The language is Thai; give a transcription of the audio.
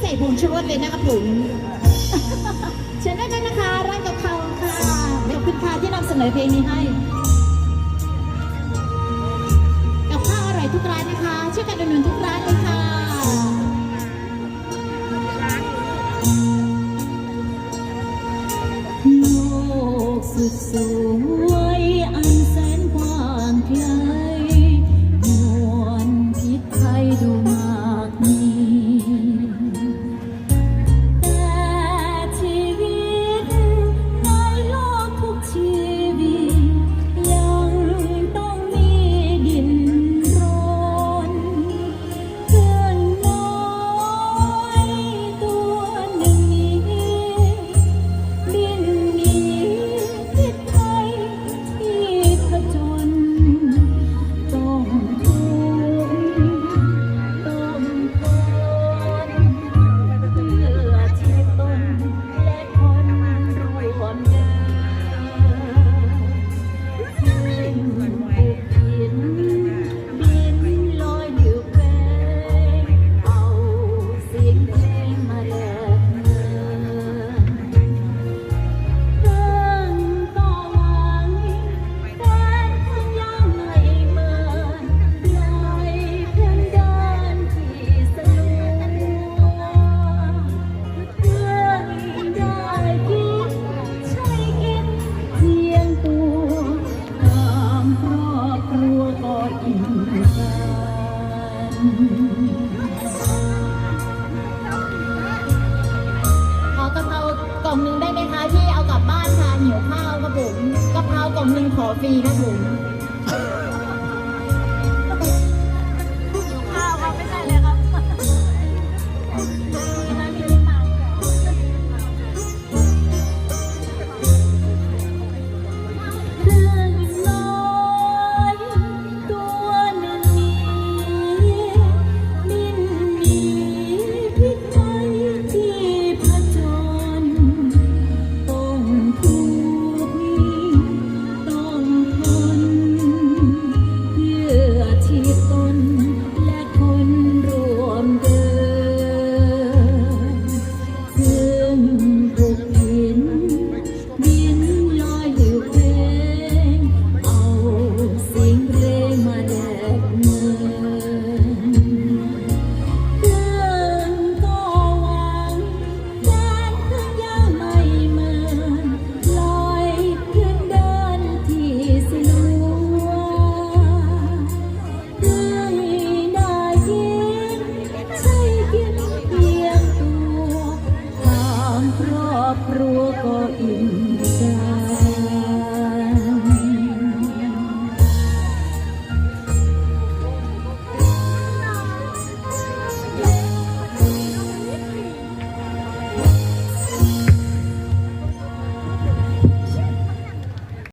ใส่ผงชูรสเลยนะครัะผมเชิญได้เลยนะคะร้านกะเพราค่ะขอบคุณค่ะที่นำเสนอเพลงนี้ให้กับข้าวอร่อยทุกร้านนะคะช่วยกันอุดหนุนทุกร้านเลยค่ะโลกสุดสูง ล่องหนึ่งขอฟรีครับผม ครอบครัวก็อิ่มใจ